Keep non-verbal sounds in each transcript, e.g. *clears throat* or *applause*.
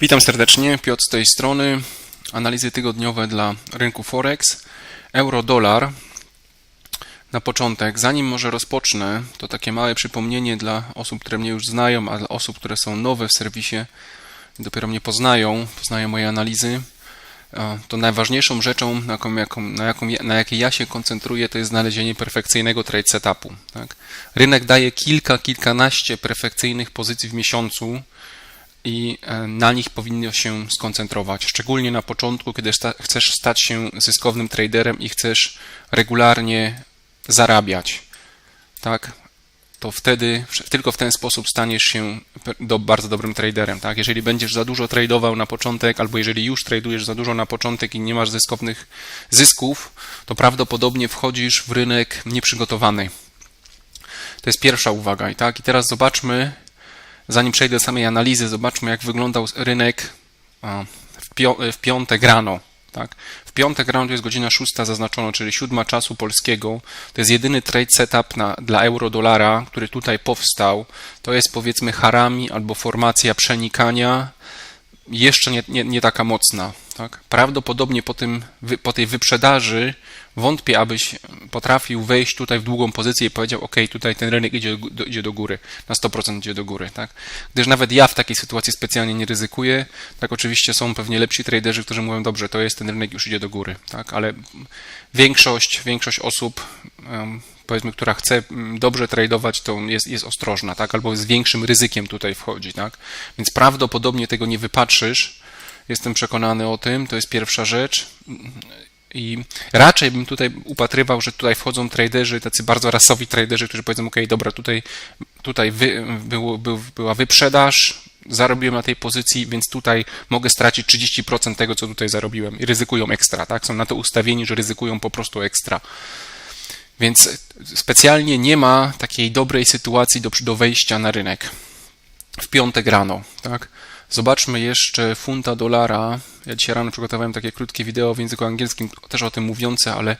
Witam serdecznie, Piotr z tej strony. Analizy tygodniowe dla rynku Forex. Euro-dolar. Na początek, zanim może rozpocznę, to takie małe przypomnienie dla osób, które mnie już znają, a dla osób, które są nowe w serwisie i dopiero mnie poznają, poznają moje analizy. To najważniejszą rzeczą, na, jaką, na, jaką, na jakiej ja się koncentruję, to jest znalezienie perfekcyjnego trade setupu. Tak? Rynek daje kilka, kilkanaście perfekcyjnych pozycji w miesiącu, i e, na nich powinno się skoncentrować. Szczególnie na początku, kiedy chcesz stać się zyskownym traderem i chcesz regularnie zarabiać. Tak? To wtedy, tylko w ten sposób staniesz się do, bardzo dobrym traderem. Tak? Jeżeli będziesz za dużo tradował na początek, albo jeżeli już tradujesz za dużo na początek i nie masz zyskownych zysków, to prawdopodobnie wchodzisz w rynek nieprzygotowany. To jest pierwsza uwaga. Tak? I teraz zobaczmy, Zanim przejdę do samej analizy, zobaczmy, jak wyglądał rynek w, piątek rano. Tak? W piątek rano to jest godzina 6 zaznaczono, czyli siódma czasu polskiego. To jest jedyny trade setup na, dla euro-dolara, który tutaj powstał. To jest powiedzmy harami albo formacja przenikania, jeszcze nie, nie, nie taka mocna. Tak? Prawdopodobnie po, tym, po tej wyprzedaży wątpię, abyś potrafił wejść tutaj w długą pozycję i powiedział, ok, tutaj ten rynek idzie do, idzie do góry, na 100% idzie do góry. Tak? Gdyż nawet ja w takiej sytuacji specjalnie nie ryzykuję. Tak, oczywiście są pewnie lepsi traderzy, którzy mówią, dobrze, to jest ten rynek, już idzie do góry. Tak? Ale większość, większość osób powiedzmy, która chce dobrze tradować, to jest, jest ostrożna, tak? albo z większym ryzykiem tutaj wchodzi. Tak? Więc prawdopodobnie tego nie wypatrzysz, Jestem przekonany o tym, to jest pierwsza rzecz. I raczej bym tutaj upatrywał, że tutaj wchodzą traderzy, tacy bardzo rasowi traderzy, którzy powiedzą, ok, dobra, tutaj, tutaj wy, było, był, była wyprzedaż, zarobiłem na tej pozycji, więc tutaj mogę stracić 30% tego, co tutaj zarobiłem i ryzykują ekstra, tak? Są na to ustawieni, że ryzykują po prostu ekstra. Więc specjalnie nie ma takiej dobrej sytuacji do, do wejścia na rynek w piątek rano, tak? Zobaczmy jeszcze funta dolara. Ja dzisiaj rano przygotowałem takie krótkie wideo w języku angielskim, też o tym mówiące, ale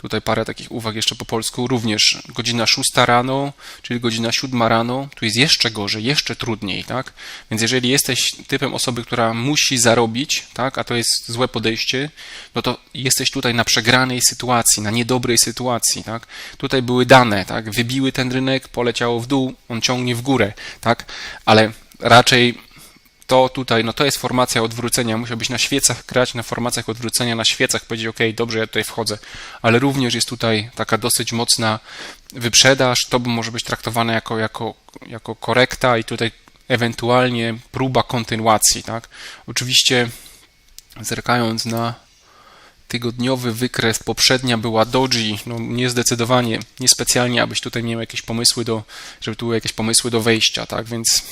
tutaj parę takich uwag jeszcze po polsku. Również godzina 6 rano, czyli godzina 7 rano, tu jest jeszcze gorzej, jeszcze trudniej, tak? Więc jeżeli jesteś typem osoby, która musi zarobić, tak, a to jest złe podejście, no to jesteś tutaj na przegranej sytuacji, na niedobrej sytuacji, tak? Tutaj były dane, tak? Wybiły ten rynek, poleciało w dół, on ciągnie w górę, tak? Ale raczej to tutaj, no to jest formacja odwrócenia. Musiałbyś na świecach grać, na formacjach odwrócenia, na świecach powiedzieć, ok, dobrze, ja tutaj wchodzę. Ale również jest tutaj taka dosyć mocna wyprzedaż. To może być traktowane jako, jako, jako korekta i tutaj ewentualnie próba kontynuacji, tak? Oczywiście zerkając na tygodniowy wykres, poprzednia była doji, no niezdecydowanie, niespecjalnie, abyś tutaj miał jakieś pomysły do, żeby tu były jakieś pomysły do wejścia, tak? Więc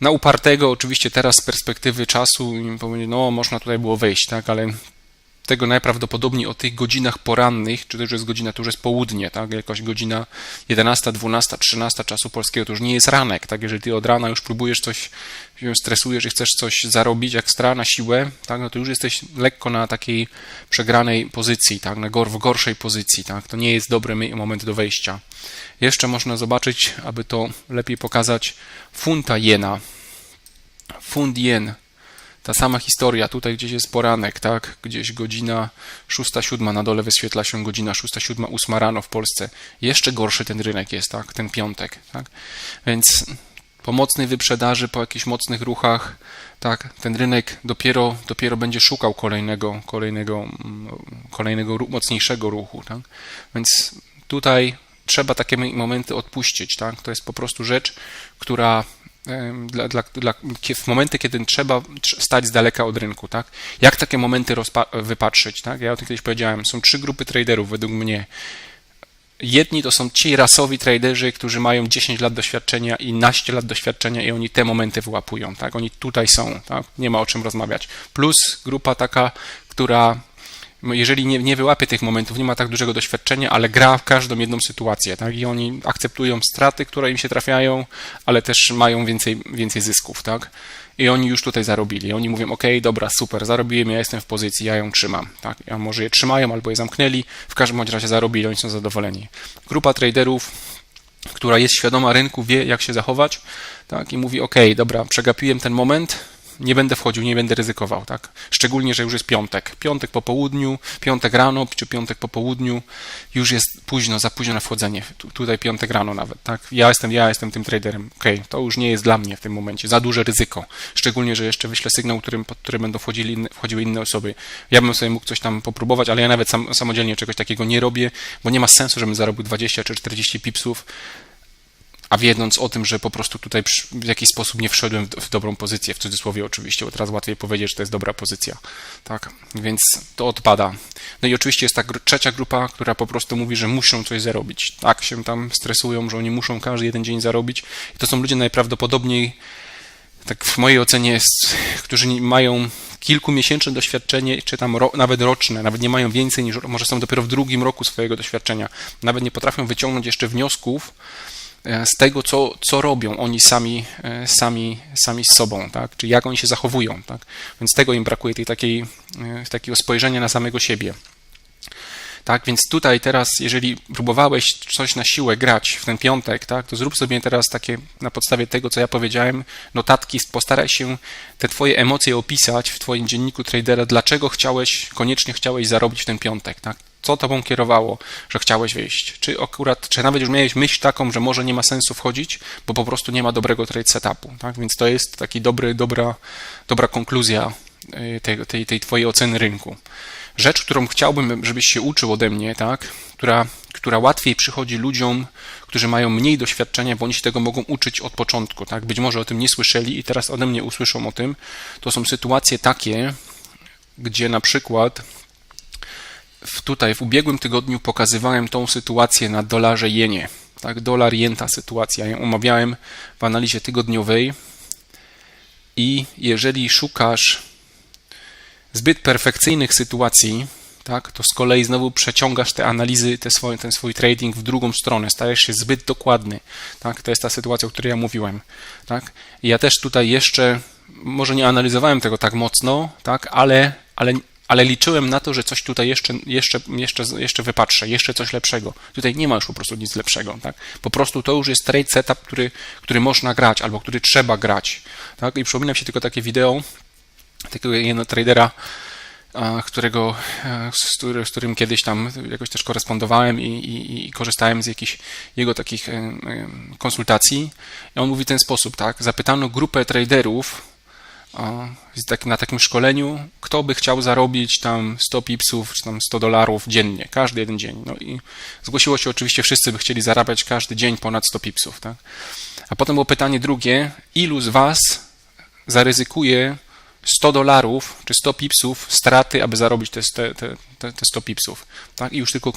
na upartego oczywiście teraz z perspektywy czasu no można tutaj było wejść, tak, ale tego najprawdopodobniej o tych godzinach porannych, czy też jest godzina, to już jest południe, tak, jakaś godzina 11, 12, 13 czasu polskiego, to już nie jest ranek, tak, jeżeli ty od rana już próbujesz coś, stresujesz i chcesz coś zarobić ekstra na siłę, tak, no to już jesteś lekko na takiej przegranej pozycji, tak, na gor, w gorszej pozycji, tak, to nie jest dobry moment do wejścia. Jeszcze można zobaczyć, aby to lepiej pokazać, funta jena. Fund jen. Ta sama historia, tutaj gdzieś jest poranek, tak? Gdzieś godzina 6-7 na dole wyświetla się godzina 6-7, 8 rano w Polsce. Jeszcze gorszy ten rynek jest, tak? Ten piątek, tak? Więc po mocnej wyprzedaży, po jakichś mocnych ruchach, tak, ten rynek dopiero, dopiero będzie szukał kolejnego, kolejnego, mm, kolejnego mocniejszego ruchu, tak? Więc tutaj trzeba takie momenty odpuścić. Tak? To jest po prostu rzecz, która dla, dla, dla, w momenty, kiedy trzeba stać z daleka od rynku, tak? Jak takie momenty wypatrzyć, tak? Ja o tym kiedyś powiedziałem. Są trzy grupy traderów według mnie. Jedni to są ci rasowi traderzy, którzy mają 10 lat doświadczenia i naście lat doświadczenia i oni te momenty wyłapują, tak? Oni tutaj są, tak? Nie ma o czym rozmawiać. Plus grupa taka, która jeżeli nie, nie wyłapie tych momentów, nie ma tak dużego doświadczenia, ale gra w każdą jedną sytuację, tak? I oni akceptują straty, które im się trafiają, ale też mają więcej, więcej zysków, tak? I oni już tutaj zarobili. Oni mówią, ok, dobra, super, zarobiłem, ja jestem w pozycji, ja ją trzymam, tak? Ja może je trzymają albo je zamknęli, w każdym razie zarobili, oni są zadowoleni. Grupa traderów, która jest świadoma rynku, wie jak się zachować, tak? I mówi, ok, dobra, przegapiłem ten moment, nie będę wchodził, nie będę ryzykował, tak? Szczególnie, że już jest piątek. Piątek po południu, piątek rano, czy piątek po południu, już jest późno, za późno na wchodzenie. Tu, tutaj piątek rano nawet, tak? Ja jestem, ja jestem tym traderem. Okej, okay, to już nie jest dla mnie w tym momencie. Za duże ryzyko. Szczególnie, że jeszcze wyślę sygnał, którym, pod który będą wchodzili inne, wchodziły inne osoby. Ja bym sobie mógł coś tam popróbować, ale ja nawet sam, samodzielnie czegoś takiego nie robię, bo nie ma sensu, żebym zarobił 20 czy 40 pipsów a wiedząc o tym, że po prostu tutaj w jakiś sposób nie wszedłem w, dobrą pozycję, w cudzysłowie oczywiście, bo teraz łatwiej powiedzieć, że to jest dobra pozycja. Tak, więc to odpada. No i oczywiście jest ta trzecia grupa, która po prostu mówi, że muszą coś zarobić. Tak się tam stresują, że oni muszą każdy jeden dzień zarobić. I to są ludzie najprawdopodobniej, tak w mojej ocenie, jest, którzy mają kilkumiesięczne doświadczenie, czy tam ro, nawet roczne, nawet nie mają więcej niż, może są dopiero w drugim roku swojego doświadczenia, nawet nie potrafią wyciągnąć jeszcze wniosków, z tego, co, co robią oni sami, e, sami, sami z sobą, tak? czy jak oni się zachowują. Tak? Więc tego im brakuje, tej takiej, e, takiego spojrzenia na samego siebie. Tak, więc tutaj teraz, jeżeli próbowałeś coś na siłę grać w ten piątek, tak, to zrób sobie teraz takie na podstawie tego, co ja powiedziałem, notatki, postaraj się te twoje emocje opisać w twoim dzienniku tradera, dlaczego chciałeś, koniecznie chciałeś zarobić w ten piątek, tak? Co tobą kierowało, że chciałeś wyjść? Czy akurat, czy nawet już miałeś myśl taką, że może nie ma sensu wchodzić, bo po prostu nie ma dobrego trade setupu, tak? Więc to jest taki dobry, dobra, dobra konkluzja y, tej, tej, tej twojej oceny rynku rzecz, którą chciałbym, żebyś się uczył ode mnie, tak, która, która łatwiej przychodzi ludziom, którzy mają mniej doświadczenia, bo oni się tego mogą uczyć od początku. Tak? Być może o tym nie słyszeli i teraz ode mnie usłyszą o tym. To są sytuacje takie, gdzie na przykład w, tutaj w ubiegłym tygodniu pokazywałem tą sytuację na dolarze jenie. Tak, dolar jen ta sytuacja. Ja ją omawiałem w analizie tygodniowej i jeżeli szukasz zbyt perfekcyjnych sytuacji, tak, to z kolei znowu przeciągasz te analizy, te swoje, ten swój trading w drugą stronę, stajesz się zbyt dokładny. Tak, to jest ta sytuacja, o której ja mówiłem. Tak. Ja też tutaj jeszcze, może nie analizowałem tego tak mocno, tak, ale, ale, ale liczyłem na to, że coś tutaj jeszcze, jeszcze, jeszcze, jeszcze wypatrzę, jeszcze coś lepszego. Tutaj nie ma już po prostu nic lepszego. Tak. Po prostu to już jest trade setup, który, który można grać albo który trzeba grać. Tak. I przypomina się tylko takie wideo, takiego jednego tradera, którego, z, którym, kiedyś tam jakoś też korespondowałem i, i, i, korzystałem z jakichś jego takich konsultacji. I on mówi w ten sposób, tak, zapytano grupę traderów na takim szkoleniu, kto by chciał zarobić tam 100 pipsów, czy tam 100 dolarów dziennie, każdy jeden dzień. No i zgłosiło się oczywiście, wszyscy by chcieli zarabiać każdy dzień ponad 100 pipsów, tak. A potem było pytanie drugie, ilu z was zaryzykuje 100 dolarów czy 100 pipsów straty, aby zarobić te, te, te, te 100 pipsów. Tak? I już tylko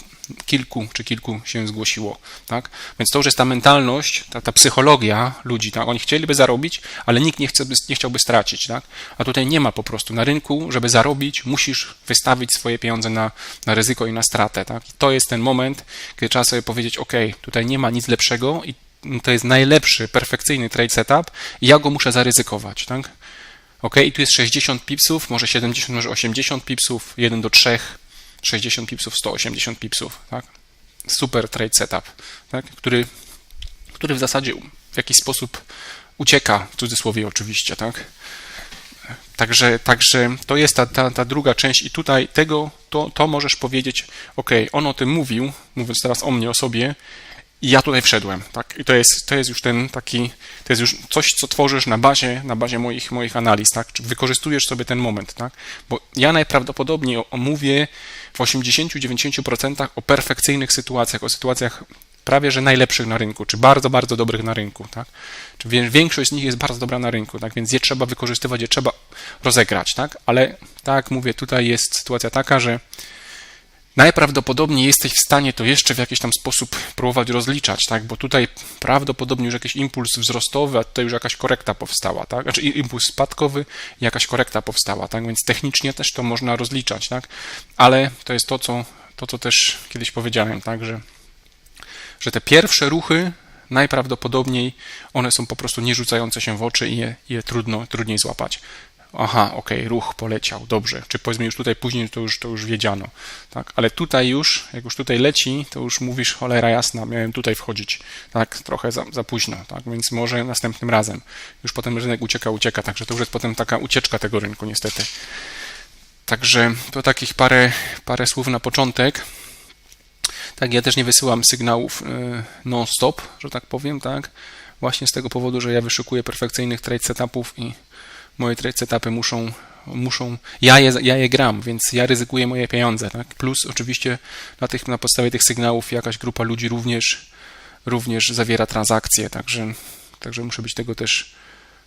kilku czy kilku się zgłosiło. Tak? Więc to już jest ta mentalność, ta, ta psychologia ludzi. Tak? Oni chcieliby zarobić, ale nikt nie, chce, nie chciałby stracić. Tak? A tutaj nie ma po prostu. Na rynku, żeby zarobić, musisz wystawić swoje pieniądze na, na ryzyko i na stratę. Tak? I to jest ten moment, kiedy trzeba sobie powiedzieć, OK, tutaj nie ma nic lepszego i to jest najlepszy, perfekcyjny trade setup i ja go muszę zaryzykować. Tak? Ok, i tu jest 60 pipsów, może 70, może 80 pipsów, 1 do 3, 60 pipsów, 180 pipsów, tak? Super trade setup, tak? który, który w zasadzie w jakiś sposób ucieka, w cudzysłowie oczywiście, tak? Także, także to jest ta, ta, ta druga część i tutaj tego, to, to możesz powiedzieć, ok, on o tym mówił, mówiąc teraz o mnie, o sobie, ja tutaj wszedłem, tak? I to jest, to jest już ten taki, to jest już coś, co tworzysz na bazie, na bazie moich, moich analiz, tak? Czy wykorzystujesz sobie ten moment, tak? Bo ja najprawdopodobniej mówię w 80-90% o perfekcyjnych sytuacjach, o sytuacjach prawie że najlepszych na rynku, czy bardzo, bardzo dobrych na rynku, tak? Czy większość z nich jest bardzo dobra na rynku, tak? Więc je trzeba wykorzystywać, je trzeba rozegrać, tak? Ale tak mówię, tutaj jest sytuacja taka, że najprawdopodobniej jesteś w stanie to jeszcze w jakiś tam sposób próbować rozliczać, tak? Bo tutaj prawdopodobnie już jakiś impuls wzrostowy, a tutaj już jakaś korekta powstała, tak? Znaczy impuls spadkowy jakaś korekta powstała, tak? Więc technicznie też to można rozliczać, tak? Ale to jest to, co, to, co też kiedyś powiedziałem, tak? Że, że te pierwsze ruchy najprawdopodobniej one są po prostu nie rzucające się w oczy i je, je trudno, trudniej złapać. Aha, ok, ruch poleciał, dobrze. Czy powiedzmy już tutaj później to już, to już wiedziano, tak? Ale tutaj już, jak już tutaj leci, to już mówisz, cholera jasna, miałem tutaj wchodzić, tak? Trochę za, za późno, tak? Więc może następnym razem. Już potem rynek ucieka, ucieka, także to już jest potem taka ucieczka tego rynku niestety. Także to takich parę, parę słów na początek. Tak, ja też nie wysyłam sygnałów e, non-stop, że tak powiem, tak? Właśnie z tego powodu, że ja wyszukuję perfekcyjnych trade setupów i moje trade setupy muszą, muszą ja, je, ja je gram, więc ja ryzykuję moje pieniądze, tak? Plus oczywiście na, tych, na podstawie tych sygnałów jakaś grupa ludzi również, również zawiera transakcje, także, także muszę być tego też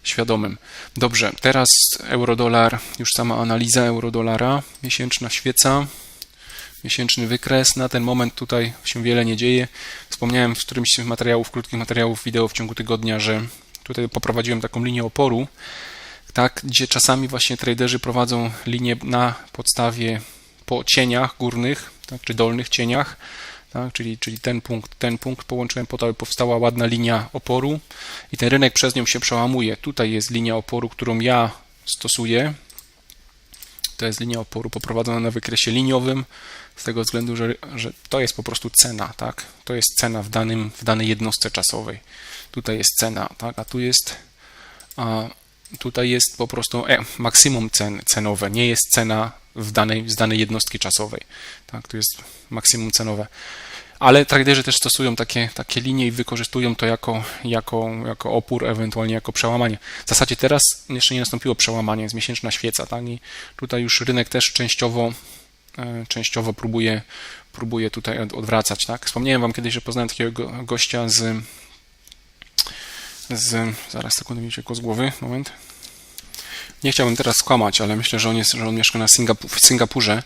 świadomym. Dobrze, teraz euro-dolar, już sama analiza euro-dolara, miesięczna świeca, miesięczny wykres. Na ten moment tutaj się wiele nie dzieje. Wspomniałem w którymś z materiałów, krótkich materiałów wideo w ciągu tygodnia, że tutaj poprowadziłem taką linię oporu, tak, gdzie czasami właśnie traderzy prowadzą linię na podstawie po cieniach górnych, tak, czy dolnych cieniach, tak, czyli, czyli ten punkt, ten punkt połączyłem po to, aby powstała ładna linia oporu i ten rynek przez nią się przełamuje. Tutaj jest linia oporu, którą ja stosuję. To jest linia oporu poprowadzona na wykresie liniowym, z tego względu, że, że to jest po prostu cena, tak? To jest cena w, danym, w danej jednostce czasowej. Tutaj jest cena, tak? A tu jest a tutaj jest po prostu e, maksimum cen, cenowe, nie jest cena w danej, z danej jednostki czasowej. Tak, tu jest maksimum cenowe. Ale traderzy też stosują takie, takie linie i wykorzystują to jako, jako, jako opór, ewentualnie jako przełamanie. W zasadzie teraz jeszcze nie nastąpiło przełamanie, jest miesięczna świeca. Tak? I tutaj już rynek też częściowo, e, częściowo próbuje, próbuje tutaj odwracać. Tak? Wspomniałem Wam kiedyś, że poznałem takiego gościa z, z zaraz sekundę mi uciekło z głowy, moment. Nie chciałbym teraz skłamać, ale myślę, że on, jest, że on mieszka na Singapu w Singapurze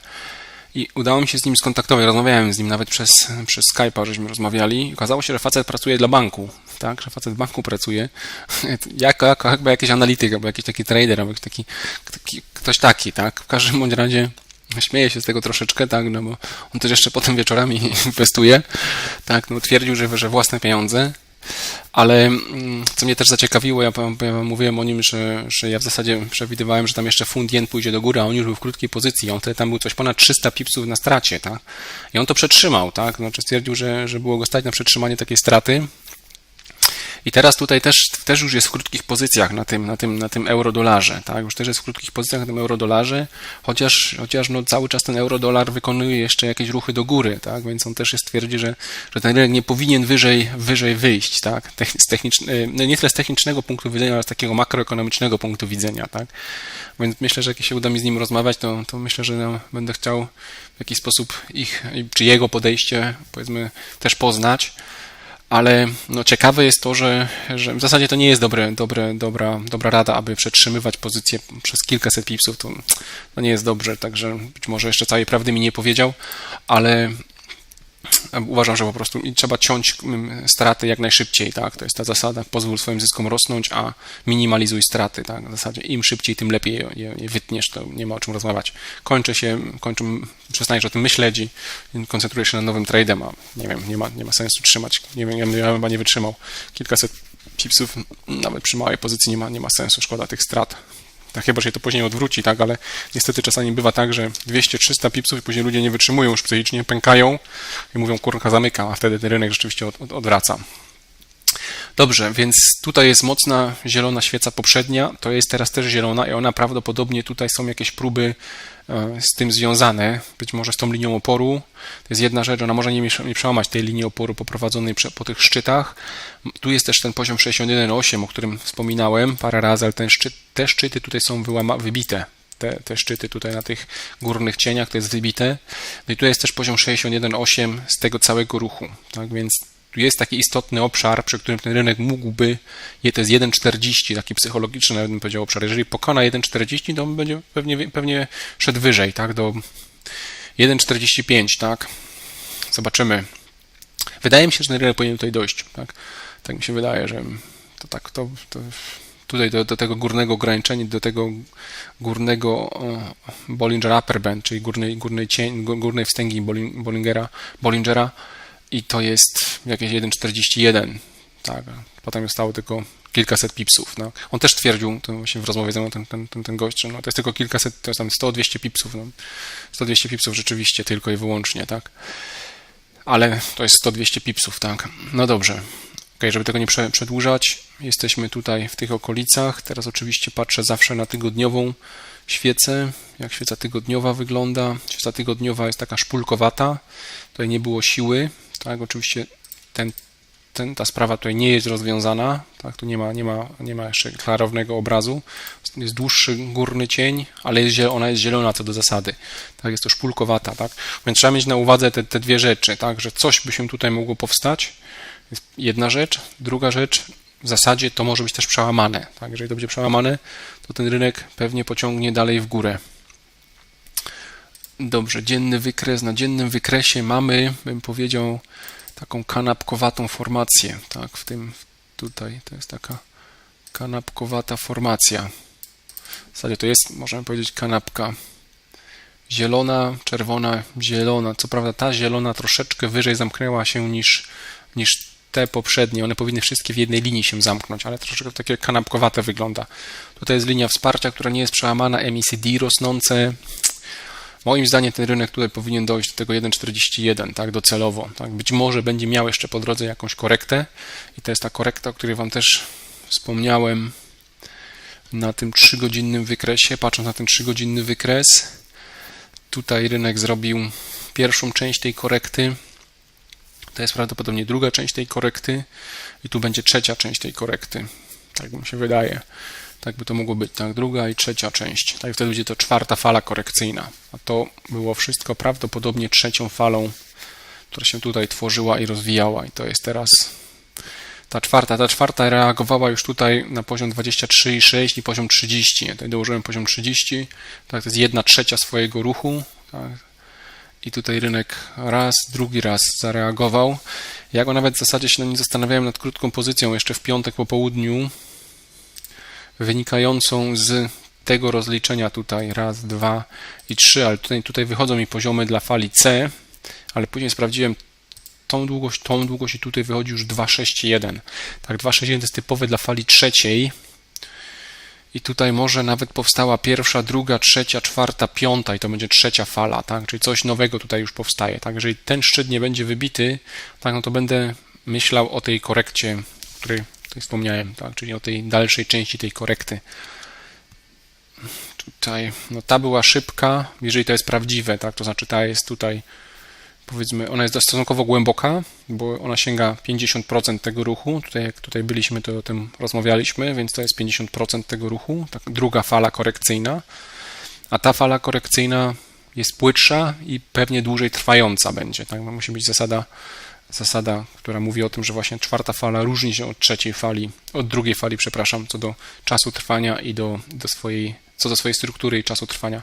i udało mi się z nim skontaktować. Rozmawiałem z nim nawet przez, przez Skype'a, żeśmy rozmawiali. Okazało się, że facet pracuje dla banku, tak? Że facet w banku pracuje *laughs* jako, jako jakiś analityk, albo jakiś taki trader, albo taki, taki, ktoś taki, tak? W każdym bądź razie śmieję się z tego troszeczkę, tak? No bo on też jeszcze potem wieczorami *laughs* inwestuje, tak? No twierdził, że, że własne pieniądze ale mm, co mnie też zaciekawiło, ja, ja mówiłem o nim, że, że ja w zasadzie przewidywałem, że tam jeszcze fund jen pójdzie do góry, a on już był w krótkiej pozycji. On wtedy tam był coś ponad 300 pipsów na stracie, tak? I on to przetrzymał, tak? Znaczy stwierdził, że, że było go stać na przetrzymanie takiej straty. I teraz tutaj też, też już jest w krótkich pozycjach na tym, na tym, na tym euro-dolarze, tak? Już też jest w krótkich pozycjach na tym euro-dolarze, chociaż, chociaż no cały czas ten euro-dolar wykonuje jeszcze jakieś ruchy do góry, tak? Więc on też twierdzi, że, że ten rynek nie powinien wyżej, wyżej wyjść, tak? Z techniczny, no nie tyle z technicznego punktu widzenia, ale z takiego makroekonomicznego punktu widzenia, tak? Więc myślę, że jak się uda mi z nim rozmawiać, to, to myślę, że no, będę chciał w jakiś sposób ich, czy jego podejście, powiedzmy, też poznać ale no, ciekawe jest to, że, że w zasadzie to nie jest dobre, dobre, dobra, dobra rada, aby przetrzymywać pozycję przez kilkaset pipsów. To, to nie jest dobrze, także być może jeszcze całej prawdy mi nie powiedział, ale uważam, że po prostu trzeba ciąć mm, straty jak najszybciej, tak? To jest ta zasada, pozwól swoim zyskom rosnąć, a minimalizuj straty, tak? W zasadzie im szybciej, tym lepiej je, je wytniesz, to nie ma o czym rozmawiać. Kończę się, kończę, przestajesz o tym myśleć i koncentrujesz się na nowym tradem, a nie wiem, nie ma, nie ma sensu trzymać, nie wiem, ja bym chyba nie wytrzymał kilkaset pipsów, nawet przy małej pozycji nie ma, nie ma sensu, szkoda tych strat tak chyba się to później odwróci, tak, ale niestety czasami bywa tak, że 200-300 pipsów i później ludzie nie wytrzymują już psychicznie, pękają i mówią, kurka zamyka, a wtedy ten rynek rzeczywiście od, od, odwraca. Dobrze, więc tutaj jest mocna zielona świeca poprzednia, to jest teraz też zielona i ona prawdopodobnie tutaj są jakieś próby z tym związane, być może z tą linią oporu. To jest jedna rzecz, ona może nie, nie przełamać tej linii oporu poprowadzonej po tych szczytach. Tu jest też ten poziom 61,8, o którym wspominałem parę razy, ale ten szczyt, te szczyty tutaj są wyłama, wybite. Te, te szczyty tutaj na tych górnych cieniach to jest wybite. No i tu jest też poziom 61,8 z tego całego ruchu. Tak więc tu jest taki istotny obszar, przy którym ten rynek mógłby, to jest 1,40, taki psychologiczny nawet bym powiedział obszar. Jeżeli pokona 1,40, to on będzie pewnie, pewnie szedł wyżej, tak, do 1,45, tak. Zobaczymy. Wydaje mi się, że ten rynek powinien tutaj dojść, tak. Tak mi się wydaje, że to tak, to, to tutaj do, do, tego górnego ograniczenia, do tego górnego Bollinger Upper Band, czyli górnej, górnej, cień, górnej wstęgi Bollingera, Bollingera i to jest jakieś 1,41. Tak. Potem zostało tylko kilkaset pipsów. No. On też twierdził, to właśnie w rozmowie ze mną ten, ten, ten, ten gość, że no, to jest tylko kilkaset, to jest tam 100-200 pipsów. No. 100-200 pipsów rzeczywiście tylko i wyłącznie, tak. Ale to jest 100-200 pipsów, tak. No dobrze. Ok, żeby tego nie przedłużać, jesteśmy tutaj w tych okolicach. Teraz oczywiście patrzę zawsze na tygodniową świecę, jak świeca tygodniowa wygląda. Świeca tygodniowa jest taka szpulkowata, tutaj nie było siły, tak, oczywiście ten, ten, ta sprawa tutaj nie jest rozwiązana, tak, tu nie ma, nie, ma, nie ma jeszcze klarownego obrazu, jest dłuższy górny cień, ale jest, ona jest zielona co do zasady, tak, jest to szpulkowata, tak, więc trzeba mieć na uwadze te, te dwie rzeczy, tak, że coś by się tutaj mogło powstać, jest jedna rzecz, druga rzecz, w zasadzie to może być też przełamane. Tak? Jeżeli to będzie przełamane, to ten rynek pewnie pociągnie dalej w górę. Dobrze, dzienny wykres. Na dziennym wykresie mamy, bym powiedział, taką kanapkowatą formację. Tak, w tym tutaj to jest taka kanapkowata formacja. W zasadzie to jest, możemy powiedzieć, kanapka zielona, czerwona, zielona. Co prawda ta zielona troszeczkę wyżej zamknęła się niż, niż te poprzednie, one powinny wszystkie w jednej linii się zamknąć, ale troszeczkę takie kanapkowate wygląda. Tutaj jest linia wsparcia, która nie jest przełamana, MACD rosnące. Moim zdaniem ten rynek tutaj powinien dojść do tego 1,41, tak, docelowo. Tak. Być może będzie miał jeszcze po drodze jakąś korektę i to jest ta korekta, o której Wam też wspomniałem na tym 3-godzinnym wykresie. Patrząc na ten 3-godzinny wykres, tutaj rynek zrobił pierwszą część tej korekty, to jest prawdopodobnie druga część tej korekty i tu będzie trzecia część tej korekty. Tak mi się wydaje. Tak by to mogło być, tak, druga i trzecia część. Tak wtedy będzie to czwarta fala korekcyjna. A to było wszystko prawdopodobnie trzecią falą, która się tutaj tworzyła i rozwijała. I to jest teraz ta czwarta. Ta czwarta reagowała już tutaj na poziom 23,6 i poziom 30. Ja tutaj dołożyłem poziom 30. Tak, to jest jedna trzecia swojego ruchu. Tak, i tutaj rynek raz, drugi raz zareagował. Ja go nawet w zasadzie się nim zastanawiałem nad krótką pozycją jeszcze w piątek po południu, wynikającą z tego rozliczenia tutaj raz, dwa i trzy, ale tutaj, tutaj wychodzą mi poziomy dla fali C, ale później sprawdziłem tą długość, tą długość i tutaj wychodzi już 261. Tak, 261 to jest typowe dla fali trzeciej, i tutaj może nawet powstała pierwsza, druga, trzecia, czwarta, piąta i to będzie trzecia fala, tak? Czyli coś nowego tutaj już powstaje, tak? Jeżeli ten szczyt nie będzie wybity, tak, no to będę myślał o tej korekcie, której tutaj wspomniałem, tak? Czyli o tej dalszej części tej korekty. Tutaj, no ta była szybka, jeżeli to jest prawdziwe, tak? To znaczy ta jest tutaj powiedzmy, ona jest stosunkowo głęboka, bo ona sięga 50% tego ruchu. Tutaj, jak tutaj byliśmy, to o tym rozmawialiśmy, więc to jest 50% tego ruchu, tak, druga fala korekcyjna. A ta fala korekcyjna jest płytsza i pewnie dłużej trwająca będzie. Tak? Musi być zasada, zasada, która mówi o tym, że właśnie czwarta fala różni się od trzeciej fali, od drugiej fali, przepraszam, co do czasu trwania i do, do swojej, co do swojej struktury i czasu trwania.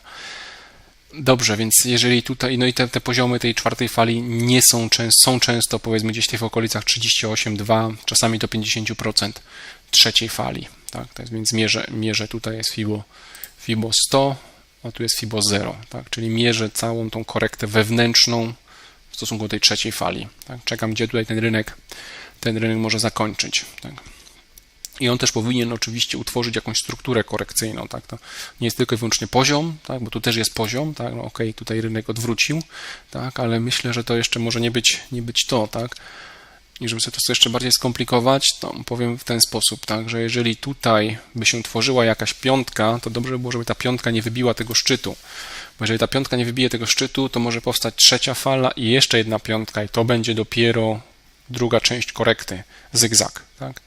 Dobrze, więc jeżeli tutaj, no i te, te poziomy tej czwartej fali nie są, są często powiedzmy gdzieś w okolicach 38,2, czasami do 50% trzeciej fali. Tak? tak więc mierzę, mierzę tutaj jest FIBO, FIBO 100, a tu jest FIBO 0, tak? czyli mierzę całą tą korektę wewnętrzną w stosunku do tej trzeciej fali. Tak? Czekam, gdzie tutaj ten rynek, ten rynek może zakończyć. Tak? I on też powinien oczywiście utworzyć jakąś strukturę korekcyjną, tak? To nie jest tylko i wyłącznie poziom, tak? Bo tu też jest poziom, tak? No okay, tutaj rynek odwrócił, tak? Ale myślę, że to jeszcze może nie być, nie być to, tak? I żeby sobie to jeszcze bardziej skomplikować, to powiem w ten sposób, tak? Że jeżeli tutaj by się tworzyła jakaś piątka, to dobrze by było, żeby ta piątka nie wybiła tego szczytu. Bo jeżeli ta piątka nie wybije tego szczytu, to może powstać trzecia fala i jeszcze jedna piątka i to będzie dopiero druga część korekty, zygzak, tak?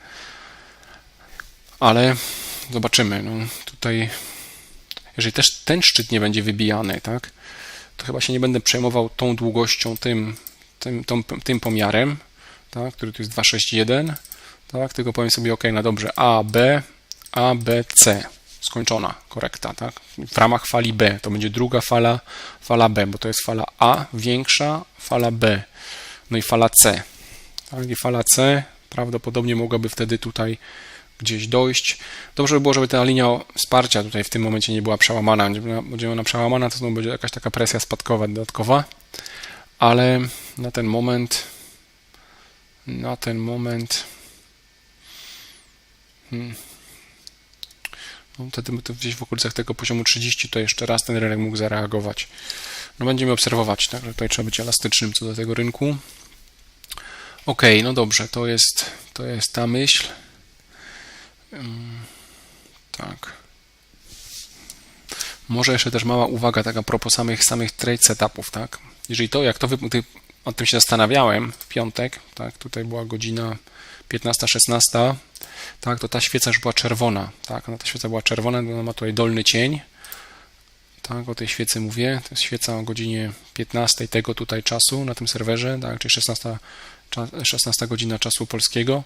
ale zobaczymy. No, tutaj, jeżeli też ten szczyt nie będzie wybijany, tak, to chyba się nie będę przejmował tą długością, tym, tym, tą, tym pomiarem, tak, który tu jest 261, tak, tylko powiem sobie, ok, na dobrze, A, B, A, B, C, skończona korekta, tak, w ramach fali B, to będzie druga fala, fala B, bo to jest fala A większa, fala B, no i fala C, tak, i fala C prawdopodobnie mogłaby wtedy tutaj gdzieś dojść. Dobrze by było, żeby ta linia wsparcia tutaj w tym momencie nie była przełamana. Będzie ona przełamana, to znowu będzie jakaś taka presja spadkowa dodatkowa, ale na ten moment na ten moment Hmm. No, wtedy to gdzieś w okolicach tego poziomu 30 to jeszcze raz ten rynek mógł zareagować. No będziemy obserwować, także tutaj trzeba być elastycznym co do tego rynku. Ok, no dobrze, to jest, to jest ta myśl. Tak. Może jeszcze też mała uwaga taka propos samych, samych trade setupów, tak? Jeżeli to, jak to wy, o tym się zastanawiałem w piątek, tak? Tutaj była godzina 15-16, tak? To ta świeca już była czerwona, tak? No ta świeca była czerwona, ona ma tutaj dolny cień, tak? O tej świecy mówię. To jest świeca o godzinie 15 tego tutaj czasu na tym serwerze, tak? Czyli 16 16 godzina czasu polskiego,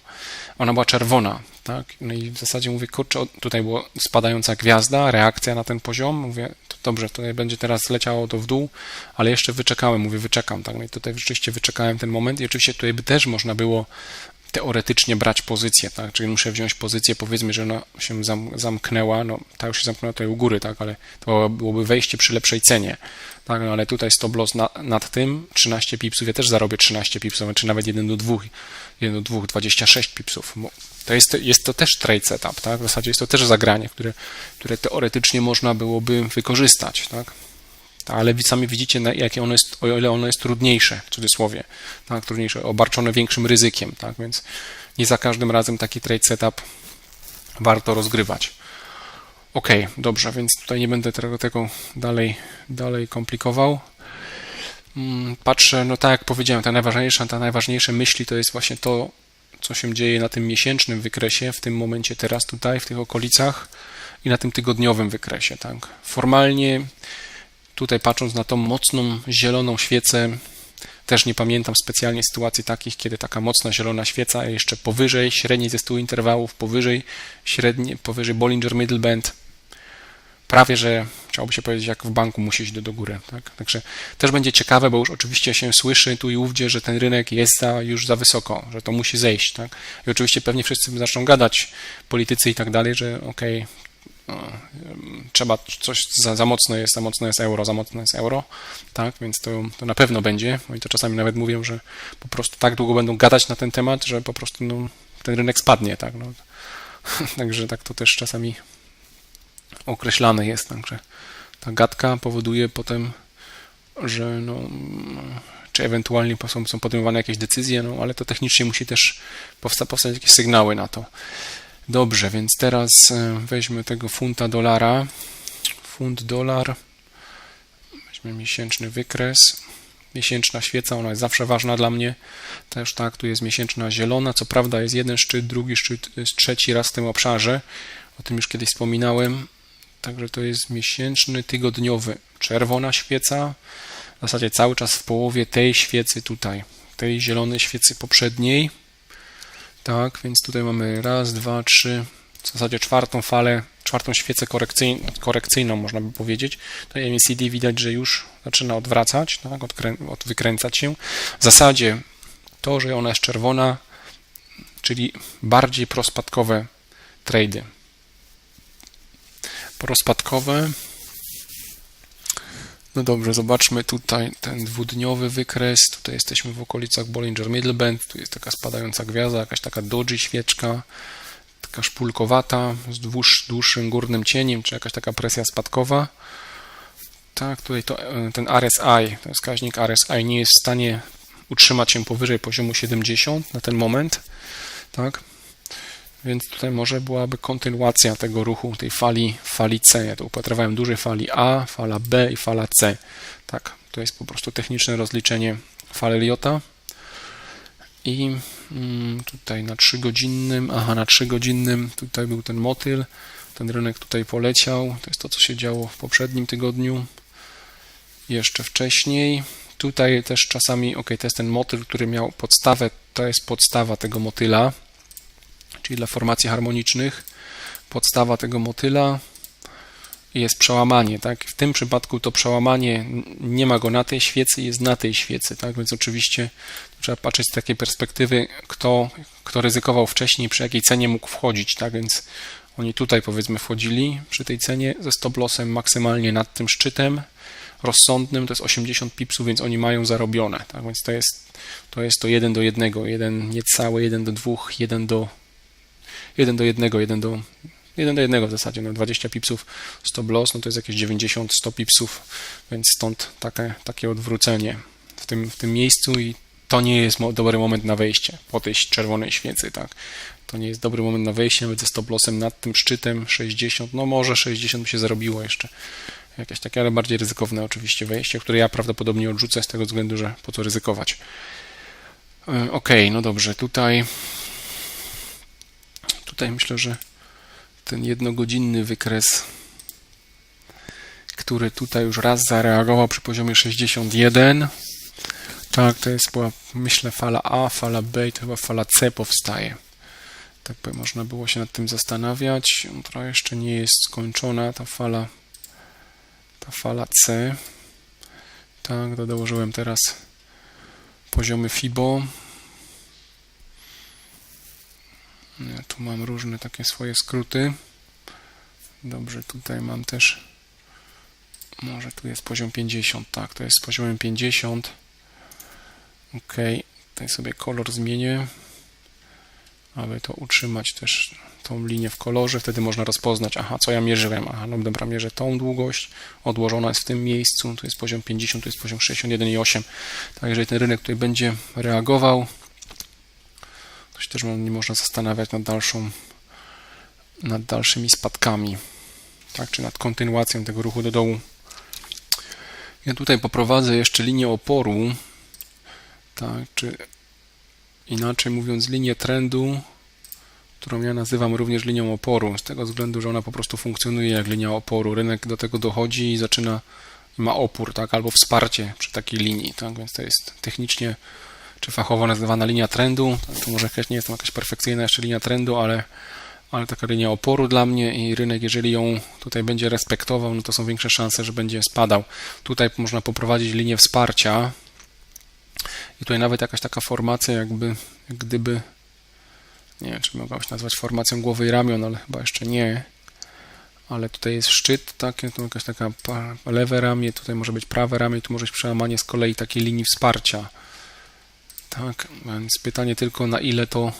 ona była czerwona, tak? No i w zasadzie mówię, kurczę, tutaj była spadająca gwiazda, reakcja na ten poziom, mówię, to dobrze, tutaj będzie teraz leciało to w dół, ale jeszcze wyczekałem, mówię, wyczekam, tak? No i tutaj rzeczywiście wyczekałem ten moment i oczywiście tutaj by też można było teoretycznie brać pozycję, tak? Czyli muszę wziąć pozycję, powiedzmy, że ona się zamknęła, no ta już się zamknęła tutaj u góry, tak? Ale to byłoby wejście przy lepszej cenie, tak? No ale tutaj stop loss na, nad tym 13 pipsów, ja też zarobię 13 pipsów, czy nawet 1 do 2, 1 do 2, 26 pipsów. To jest, jest to też trade setup, tak? W zasadzie jest to też zagranie, które, które teoretycznie można byłoby wykorzystać, tak? Ale sami widzicie, jakie ono jest, o ile ono jest trudniejsze, w cudzysłowie, tak, trudniejsze, obarczone większym ryzykiem, tak, więc nie za każdym razem taki trade setup warto rozgrywać. Ok, dobrze, więc tutaj nie będę tego, tego dalej, dalej komplikował. Mm, patrzę, no tak jak powiedziałem, ta najważniejsza, ta najważniejsze myśli to jest właśnie to, co się dzieje na tym miesięcznym wykresie, w tym momencie teraz tutaj, w tych okolicach i na tym tygodniowym wykresie, tak. Formalnie Tutaj patrząc na tą mocną zieloną świecę, też nie pamiętam specjalnie sytuacji takich, kiedy taka mocna zielona świeca jeszcze powyżej średniej ze 100 interwałów, powyżej średniej, powyżej Bollinger Middle Band, prawie że chciałoby się powiedzieć, jak w banku musi iść do, do góry. Tak? Także też będzie ciekawe, bo już oczywiście się słyszy tu i ówdzie, że ten rynek jest za, już za wysoko, że to musi zejść. Tak? I oczywiście pewnie wszyscy zaczną gadać, politycy i tak dalej, że okej, okay, trzeba coś, za, za mocno jest, za mocno jest euro, za mocno jest euro, tak, więc to, to na pewno będzie. Oni to czasami nawet mówią, że po prostu tak długo będą gadać na ten temat, że po prostu no, ten rynek spadnie, tak, no. *laughs* Także tak to też czasami określane jest, także ta gadka powoduje potem, że no, czy ewentualnie są, są podejmowane jakieś decyzje, no ale to technicznie musi też powsta powstać jakieś sygnały na to. Dobrze, więc teraz e, weźmy tego funta dolara. Funt dolar. Weźmy miesięczny wykres. Miesięczna świeca, ona jest zawsze ważna dla mnie. Też tak, tu jest miesięczna zielona. Co prawda jest jeden szczyt, drugi szczyt, jest trzeci raz w tym obszarze. O tym już kiedyś wspominałem. Także to jest miesięczny, tygodniowy. Czerwona świeca. W zasadzie cały czas w połowie tej świecy tutaj, tej zielonej świecy poprzedniej tak, więc tutaj mamy raz, dwa, trzy, w zasadzie czwartą falę, czwartą świecę korekcyjną, korekcyjną można by powiedzieć. To MACD widać, że już zaczyna odwracać, tak, odkrę, od, wykręcać się. W zasadzie to, że ona jest czerwona, czyli bardziej prospadkowe trady. Prospadkowe no dobrze, zobaczmy tutaj ten dwudniowy wykres. Tutaj jesteśmy w okolicach Bollinger Middle Band. Tu jest taka spadająca gwiazda, jakaś taka doji świeczka, taka szpulkowata z dłuż, dłuższym górnym cieniem, czy jakaś taka presja spadkowa. Tak, tutaj to, e, ten RSI, ten wskaźnik RSI nie jest w stanie utrzymać się powyżej poziomu 70 na ten moment. Tak, więc tutaj może byłaby kontynuacja tego ruchu, tej fali, fali C. Ja tu upatrywałem dużej fali A, fala B i fala C. Tak, to jest po prostu techniczne rozliczenie fal Eliota. I mm, tutaj na 3 godzinnym, aha, na 3 godzinnym tutaj był ten motyl, ten rynek tutaj poleciał. To jest to, co się działo w poprzednim tygodniu. Jeszcze wcześniej. Tutaj też czasami, ok, to jest ten motyl, który miał podstawę, to jest podstawa tego motyla czyli dla formacji harmonicznych, podstawa tego motyla jest przełamanie, tak? W tym przypadku to przełamanie nie ma go na tej świecy, jest na tej świecy, tak? Więc oczywiście trzeba patrzeć z takiej perspektywy, kto, kto ryzykował wcześniej, przy jakiej cenie mógł wchodzić, tak? Więc oni tutaj powiedzmy wchodzili przy tej cenie ze stop lossem maksymalnie nad tym szczytem rozsądnym, to jest 80 pipsów, więc oni mają zarobione, tak? Więc to jest to jest to 1 do 1, jeden niecały 1 do 2, 1 do 1 do 1, 1 do 1 do 1 w zasadzie, no 20 pipsów stop loss, no to jest jakieś 90-100 pipsów, więc stąd takie, takie odwrócenie w tym, w tym miejscu i to nie jest dobry moment na wejście po tej czerwonej świecy, tak. To nie jest dobry moment na wejście, nawet ze stop lossem nad tym szczytem 60, no może 60 by się zarobiło jeszcze. Jakieś takie, ale bardziej ryzykowne oczywiście wejście, które ja prawdopodobnie odrzucę z tego względu, że po co ryzykować. E, Ok, no dobrze, tutaj tutaj myślę, że ten jednogodzinny wykres, który tutaj już raz zareagował przy poziomie 61, tak, to jest była, myślę, fala A, fala B i to chyba fala C powstaje. Tak by można było się nad tym zastanawiać. To jeszcze nie jest skończona ta fala, ta fala C. Tak, dołożyłem teraz poziomy FIBO. Ja tu mam różne takie swoje skróty. Dobrze, tutaj mam też. Może tu jest poziom 50, tak, to jest z poziomem 50. Ok, tutaj sobie kolor zmienię, aby to utrzymać też tą linię w kolorze. Wtedy można rozpoznać, aha, co ja mierzyłem. Aha, no dobra, mierzę tą długość, odłożona jest w tym miejscu, to jest poziom 50, to jest poziom 61,8. Tak, jeżeli ten rynek tutaj będzie reagował, się też nie można zastanawiać nad dalszą, nad dalszymi spadkami, tak, czy nad kontynuacją tego ruchu do dołu. Ja tutaj poprowadzę jeszcze linię oporu, tak, czy inaczej mówiąc, linię trendu, którą ja nazywam również linią oporu, z tego względu, że ona po prostu funkcjonuje jak linia oporu. Rynek do tego dochodzi i zaczyna, ma opór, tak, albo wsparcie przy takiej linii, tak, więc to jest technicznie czy fachowo nazywana linia trendu. To może jakaś, nie jest to jakaś perfekcyjna jeszcze linia trendu, ale, ale taka linia oporu dla mnie i rynek, jeżeli ją tutaj będzie respektował, no to są większe szanse, że będzie spadał. Tutaj można poprowadzić linię wsparcia i tutaj nawet jakaś taka formacja jakby, jak gdyby nie wiem, czy się nazwać formacją głowy i ramion, ale chyba jeszcze nie. Ale tutaj jest szczyt, takie, tu jakaś taka lewe ramię, tutaj może być prawe ramię, tu może być przełamanie z kolei takiej linii wsparcia. Tak, więc pytanie tylko na ile to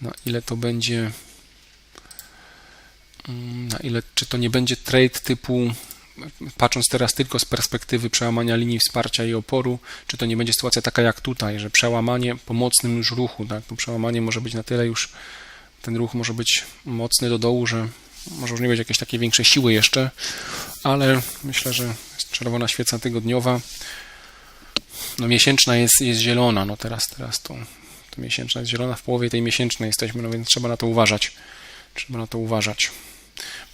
na ile to będzie na ile, czy to nie będzie trade typu patrząc teraz tylko z perspektywy przełamania linii wsparcia i oporu, czy to nie będzie sytuacja taka jak tutaj, że przełamanie po mocnym już ruchu, tak, to przełamanie może być na tyle już, ten ruch może być mocny do dołu, że może już nie być jakiejś takiej większej siły jeszcze, ale myślę, że jest czerwona świeca tygodniowa, no miesięczna jest, jest zielona, no teraz, teraz to, to miesięczna jest zielona, w połowie tej miesięcznej jesteśmy, no więc trzeba na to uważać, trzeba na to uważać.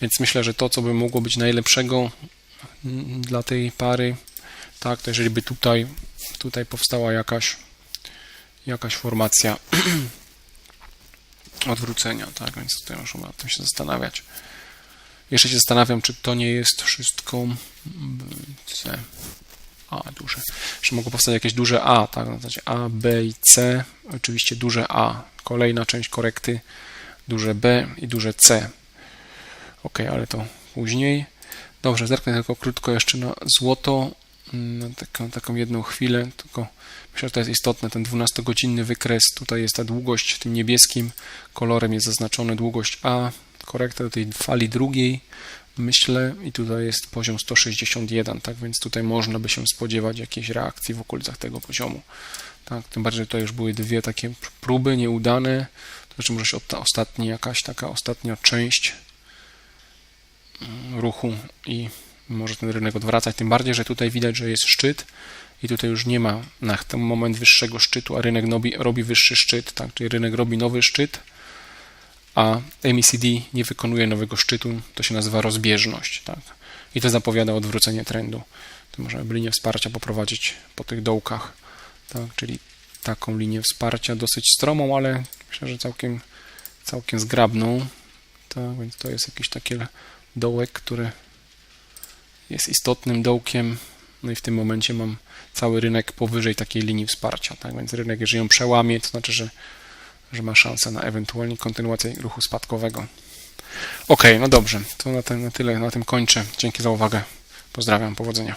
Więc myślę, że to, co by mogło być najlepszego dla tej pary, tak, to jeżeli by tutaj, tutaj powstała jakaś, jakaś formacja *clears throat* odwrócenia, tak, więc tutaj muszę nad tym się zastanawiać. Jeszcze się zastanawiam, czy to nie jest wszystko C. A duże. Czy mogło powstać jakieś duże A, tak, na zasadzie A, B i C. Oczywiście duże A. Kolejna część korekty, duże B i duże C. Ok, ale to później. Dobrze, zerknę tylko krótko jeszcze na złoto, na taką, taką jedną chwilę, tylko myślę, że to jest istotne, ten 12-godzinny wykres, tutaj jest ta długość tym niebieskim kolorem jest zaznaczona długość A, korekta do tej fali drugiej, myślę, i tutaj jest poziom 161, tak więc tutaj można by się spodziewać jakiejś reakcji w okolicach tego poziomu. Tak, tym bardziej, to już były dwie takie próby nieudane, to znaczy może ta ostatnia, jakaś taka ostatnia część ruchu i może ten rynek odwracać. Tym bardziej, że tutaj widać, że jest szczyt i tutaj już nie ma na ten moment wyższego szczytu, a rynek robi, robi wyższy szczyt, tak? czyli rynek robi nowy szczyt, a MACD nie wykonuje nowego szczytu, to się nazywa rozbieżność. Tak? I to zapowiada odwrócenie trendu. To możemy linię wsparcia poprowadzić po tych dołkach, tak? czyli taką linię wsparcia dosyć stromą, ale myślę, że całkiem, całkiem zgrabną. Tak? Więc to jest jakieś takie dołek, który jest istotnym dołkiem. No i w tym momencie mam cały rynek powyżej takiej linii wsparcia. Tak więc rynek, jeżeli ją przełamie, to znaczy, że, że ma szansę na ewentualnie kontynuację ruchu spadkowego. Ok, no dobrze, to na, ten, na tyle, na tym kończę. Dzięki za uwagę. Pozdrawiam, powodzenia.